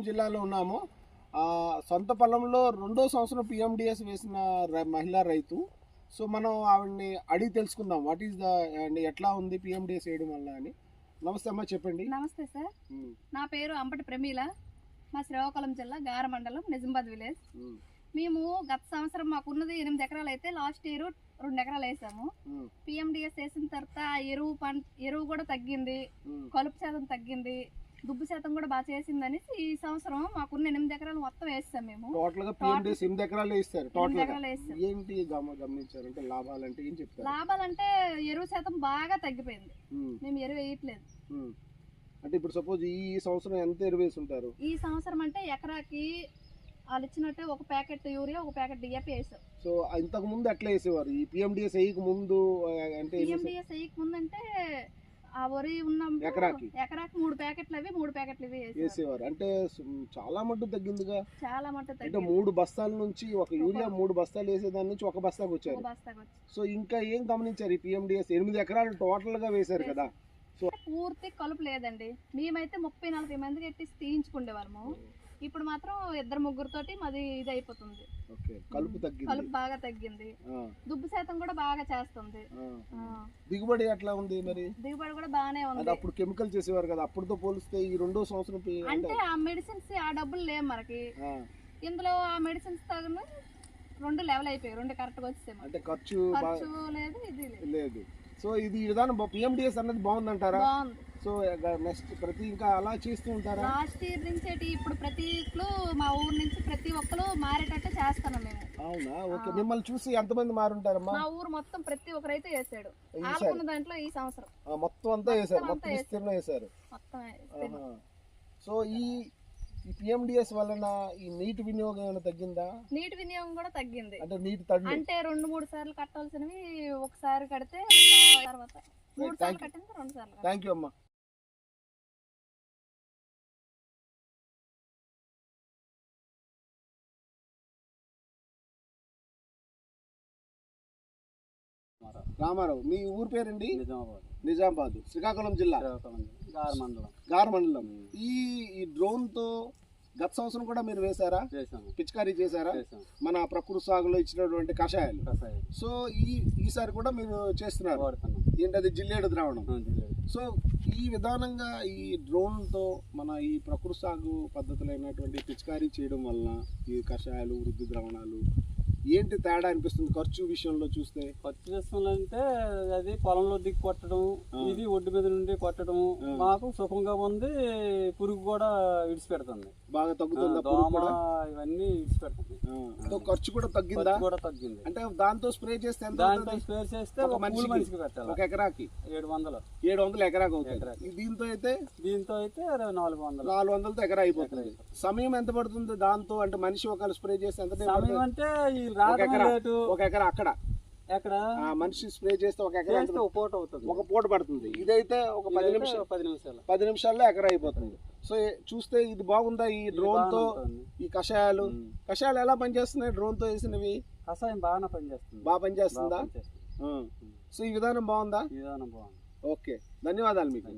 జిల్లాలో ఉన్నాము. సొంత పొలంలో రెండో సంవత్సరం పిఎండిఎస్ వేసిన మహిళా రైతు. సో మనం ఆవిడని అడిగి తెలుసుకుందాం. వాట్ ఈస్ ద అండ్ ఎట్లా ఉంది పిఎండిఎస్ వేయడం వల్ల అని. నమస్తే అమ్మా చెప్పండి. నమస్తే సార్. నా పేరు అంపటి ప్రమీల. మా శ్రీకాకుళం జిల్లా గార మండలం నిజామాబాద్ విలేజ్. మేము. గత సంవత్సరం మాకున్నది ఎనిమిది ఎకరాలు అయితే లాస్ట్ ఇయర్ రెండు ఎకరాలు వేసాము. పిఎండిఎస్ వేసిన తర్వాత ఎరువు పంట ఎరువు కూడా తగ్గింది. కలుపు శాతం తగ్గింది. దుబ్బు శాతం కూడా బాగా చేసిందని ఈ సంవత్సరం మాకున్న ఎనిమిది ఎకరాలు మొత్తం వేస్తాం మేము. టోటల్గా పిఎండిఎస్ ఎనిమిది ఎకరాలు ఇస్తారు. టోటల్ ఎనిమిది గా. ఎకరాలు వేస్తాం ఏంటి గమ గమనించారు? అంటే లాభాలు అంటే ఏం చెప్తారు? లాభాలంటే ఎరువు శాతం బాగా తగ్గిపోయింది. ఉమ్, మేము ఎరువు వేయట్లేదు. ఉమ్. అంటే ఇప్పుడు సపోజ్ ఈ సంవత్సరం ఎంత ఎరువేసి ఉంటారు ఈ సంవత్సరం అంటే ఎకరాకి వాళ్ళు ఇచ్చినట్టే ఒక ప్యాకెట్ యూరియా ఒక ప్యాకెట్ డిఏపి వేసాం. సో ఇంతకు ముందు ఎట్లా వేసేవారు? ఈ పిఎండిఎస్ వేయక ముందు ఆ, అంటే ఎన్ని- పిఎండిఎస్ వేయక ముందంటే ఆ వరి ఉన్నప్పుడు ఎకరాకి? ఎకరాకి మూడు ప్యాకెట్లు అవి మూడు ప్యాకెట్లు ఇవి వేసేవారు. అంటే చాలా మట్టు తగ్గిందిగా? చాలా మట్టు అంటే మూడు బస్తాల నుంచి ఒక యూరియా మూడు బస్తాలు వేసేదాని నుంచి ఒక బస్తాకు వచ్చారు. సో ఇంకా ఏం గమనించారు ఈ పిఎండిఎస్ ఎనిమిది ఎకరాలు టోటల్గా వేశారు. కదా పూర్తి కలుపు లేదండి. మేమైతే ముప్పై నలభై మందికి ఎట్టి తీయించుకుండే వాళ్ళము ఇప్పుడు మాత్రం ఇద్దరు ముగ్గురుతోటి మాది ఇది అయిపోతుంది కలుపు తగ్గింది. కలుపు బాగా తగ్గింది. దుబ్బు శాతం కూడా బాగా చేస్తుంది. దిగుబడి ఎట్లా ఉంది మరి? దిగుబడి కూడా బాగానే ఉంది. అప్పుడు కెమికల్ చేసేవారు కదా అప్పుడుతో పోలిస్తే ఈ రెండో సంవత్సరం అంటే ఆ మెడిసిన్స్ ఆ డబ్బులు లేవు మనకి. ఇందులో ఆ మెడిసిన్స్ తగిన రెండు లెవెల్ అయిపోయాయి. రెండు కరెక్ట్గా వచ్చేసాయి. అంటే ఖర్చు ఖర్చు లేదు ఇది లేదు. సో ఇది ఈ విధానం పిఎండిఎస్ అన్నది బాగుందంటారా? బాగుంది. సో నెక్స్ట్ ప్రతి ఇంకా అలా చేస్తూ ఉంటారా? లాస్ట్ ఇయర్ నుంచి ఇప్పుడు ప్రతి ఇంట్లో మా ఊరు నుంచి ప్రతి ఒక్కరు మారేటట్టు చేస్తున్నాం మేము. అవునా? ఓకే. మిమ్మల్ని చూసి ఎంతమంది మారుంటారమ్మా? మా ఊరు మొత్తం ప్రతి ఒక్కరైతే వేసాడు. ఈసారి ఆడుకున్న దాంట్లో ఈ సంవత్సరం. మొత్తం అంతా వేశారు మొత్తం విస్తీర్ణం వేశారు మొత్తం వేసాడు. సో ఈ ఈ పిఎండిఎస్ వలన ఈ నీటి వినియోగం ఏమైనా తగ్గిందా? నీటి వినియోగం కూడా తగ్గింది. అంటే నీటి తడులు అంటే రెండు మూడు సార్లు కట్టాల్సినవి ఒకసారి కడితే తర్వాత మూడు సార్లు. కట్టింది రెండు సార్లు. థ్యాంక్ యూ అమ్మా. రామారావు. మీ ఊరు పేరండి? నిజామాబాద్. నిజామాబాద్. శ్రీకాకుళం జిల్లా? గార మండలం. గార్ మండలం. ఈ ఈ డ్రోన్తో గత సంవత్సరం కూడా మీరు వేశారా? పిచికారీ చేశారా? మన ప్రకృతి సాగులో ఇచ్చినటువంటి కషాయాలు. కషాయం సో ఈ ఈసారి కూడా మీరు చేస్తున్నారు. ఏంటది? జిల్లేడు ద్రావణం. సో ఈ విధానంగా ఈ డ్రోన్తో మన ఈ ప్రకృతి సాగు పద్ధతులైనటువంటి పిచికారీ చేయడం వలన ఈ కషాయాలు వృద్ధి ద్రావణాలు ఏంటి తేడా అనిపిస్తుంది ఖర్చు విషయంలో చూస్తే? ఖర్చు చేస్తున్నారంటే అది పొలంలో దిక్కు కొట్టడం. ఇది ఒడ్డు మీద నుండి కొట్టడం. మాకు సుఖంగా ఉంది పురుగు కూడా విడిచిపెడుతుంది. బాగా తగ్గుతుందా దోమ ఇవన్నీ విడిచిపెడుతుంది. ఖర్చు కూడా తగ్గిందా? కూడా తగ్గింది. అంటే దాంతో స్ప్రే చేస్తే అవుతుంది? స్పేర్ చేస్తే ఒక కూలి మనిషికి? పెట్టాలి. ఒక ఎకరాకి? ఏడు వందలు. ఏడు వందలు ఎకరాకి అవుతుంది దీంతో అయితే? దీంతో అయితే నాలుగు వందలు. నాలుగు వందలతో ఎకరా అయిపోతుంది. సమయం ఎంత పడుతుంది దాంతో? అంటే మనిషి ఒకళ్ళు స్ప్రే చేస్తే ఎంత సమయం? అంటే ఈ ఒక ఎకరా అక్కడ. ఎక్కడ? మనిషి స్ప్రే చేస్తే ఒక ఎకరా పూట అవుతుంది. ఒక పూట పడుతుంది. ఇదైతే ఒక పది నిమిషాలు పది నిమిషాలు. పది నిమిషాల్లో ఎకరా అయిపోతుంది. సో చూస్తే ఇది బాగుందా ఈ డ్రోన్తో ఈ కషాయాలు? కషాయాలు ఎలా పనిచేస్తున్నాయి? డ్రోన్తో వేసినవి? కషాయం బాగా పనిచేస్తుంది? బాగా పనిచేస్తుందా. సో ఈ విధానం బాగుందా? విధానం బాగుంది. ఓకే. ధన్యవాదాలు మీకు.